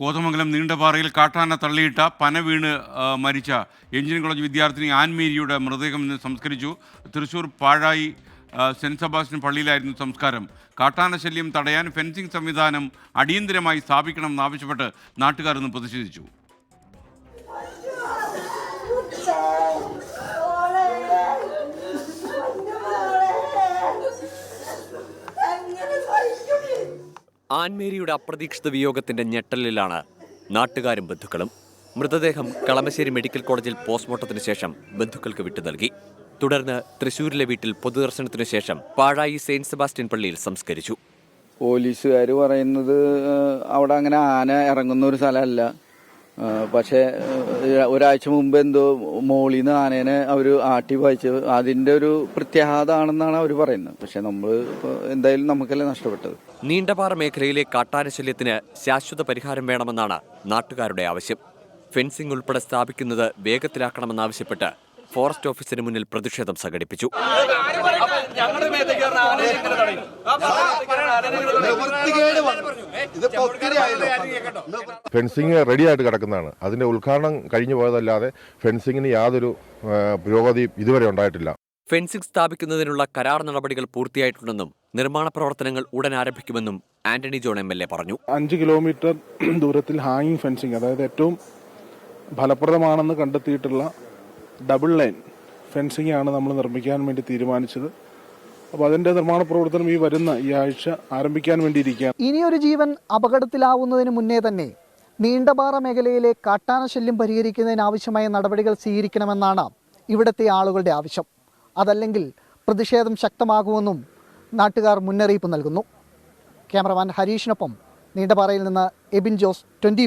കോതമംഗലം നീണ്ടപാറയിൽ കാട്ടാന തള്ളിയിട്ട പന വീണ് മരിച്ച എഞ്ചിനീയറിംഗ് കോളേജ് വിദ്യാർത്ഥിനി ആൻമേരിയുടെ മൃതദേഹം ഇന്ന് സംസ്കരിച്ചു. തൃശൂർ പാഴായി സെന്റ് സെന്റ് സെബാസ്റ്റ്യൻ പള്ളിയിലായിരുന്നു സംസ്കാരം. കാട്ടാന ശല്യം തടയാൻ ഫെൻസിംഗ് സംവിധാനം അടിയന്തരമായി സ്ഥാപിക്കണമെന്നാവശ്യപ്പെട്ട് നാട്ടുകാർ ഇന്ന് പ്രതിഷേധിച്ചു. ആൻമേരിയുടെ അപ്രതീക്ഷിത വിയോഗത്തിന്റെ ഞെട്ടലിലാണ് നാട്ടുകാരും ബന്ധുക്കളും. മൃതദേഹം കളമശ്ശേരി മെഡിക്കൽ കോളേജിൽ പോസ്റ്റ്മോർട്ടത്തിന് ശേഷം ബന്ധുക്കൾക്ക് വിട്ടു നൽകി. തുടർന്ന് തൃശൂരിലെ വീട്ടിൽ പൊതുദർശനത്തിനു ശേഷം പാഴായി സെയിന്റ് സെബാസ്റ്റ്യൻ പള്ളിയിൽ സംസ്കരിച്ചു. പോലീസുകാർ പറയുന്നത് അവിടെ അങ്ങനെ ആന ഇറങ്ങുന്ന ഒരു സ്ഥലമല്ല. പക്ഷേ ഒരാഴ്ച മുമ്പ് എന്തോ മോളിൽ നിന്ന് ആനേനെ അവർ ആട്ടി വായിച്ച് അതിന്റെ ഒരു പ്രത്യാഘാതാണെന്നാണ് അവർ പറയുന്നത്. പക്ഷെ നമ്മൾ എന്തായാലും നമുക്കല്ലേ നഷ്ടപ്പെട്ടത്. നീണ്ടപാറ മേഖലയിലെ കാട്ടാനശല്യത്തിന് ശാശ്വത പരിഹാരം വേണമെന്നാണ് നാട്ടുകാരുടെ ആവശ്യം. ഫെൻസിംഗ് ഉൾപ്പെടെ സ്ഥാപിക്കുന്നത് വേഗത്തിലാക്കണമെന്നാവശ്യപ്പെട്ട് ഫോറസ്റ്റ് ഓഫീസിന് മുന്നിൽ പ്രതിഷേധം സംഘടിപ്പിച്ചു. ഫെൻസിങ് റെഡി ആയിട്ട് കിടക്കുന്നതാണ്. അതിന്റെ ഉദ്ഘാടനം കഴിഞ്ഞു പോയതല്ലാതെ ഫെൻസിങ്ങിന് യാതൊരു പുരോഗതി പുരോഗതിയും ഇതുവരെ ഉണ്ടായിട്ടില്ല. ഫെൻസിംഗ് സ്ഥാപിക്കുന്നതിനുള്ള കരാർ നടപടികൾ പൂർത്തിയായിട്ടുണ്ടെന്നും നിർമ്മാണ പ്രവർത്തനങ്ങൾ ഉടൻ ആരംഭിക്കുമെന്നും Antony John M L A പറഞ്ഞു. അഞ്ച് കിലോമീറ്റർ ദൂരത്തിൽ ഹാങ്ങിങ് ഫെൻസിങ് അതായത് ഏറ്റവും ഫലപ്രദമാണെന്ന് കണ്ടെത്തിയിട്ടുള്ള ഡബിൾ ലൈൻ ഫെൻസിംഗ് ആണ് നമ്മൾ നിർമ്മിക്കാൻ വേണ്ടി തീരുമാനിച്ചത്. അപ്പോൾ അതിന്റെ നിർമ്മാണ പ്രവർത്തനം ഈ വരുന്ന ഈ ആഴ്ച ആരംഭിക്കാൻ വേണ്ടിയിരിക്കുകയാണ്. ഇനിയൊരു ജീവൻ അപകടത്തിലാവുന്നതിന് മുന്നേ തന്നെ നീണ്ടപാറ മേഖലയിലെ കാട്ടാന ശല്യം പരിഹരിക്കുന്നതിനാവശ്യമായ നടപടികൾ സ്വീകരിക്കണമെന്നാണ് ഇവിടുത്തെ ആളുകളുടെ ആവശ്യം. അതല്ലെങ്കിൽ പ്രതിഷേധം ശക്തമാകുമെന്നും നാട്ടുകാർ മുന്നറിയിപ്പ് നൽകുന്നു. ക്യാമറമാൻ ഹരീഷിനൊപ്പം നീണ്ടപാറയിൽ നിന്ന് എബിൻ ജോസ് ട്വന്റി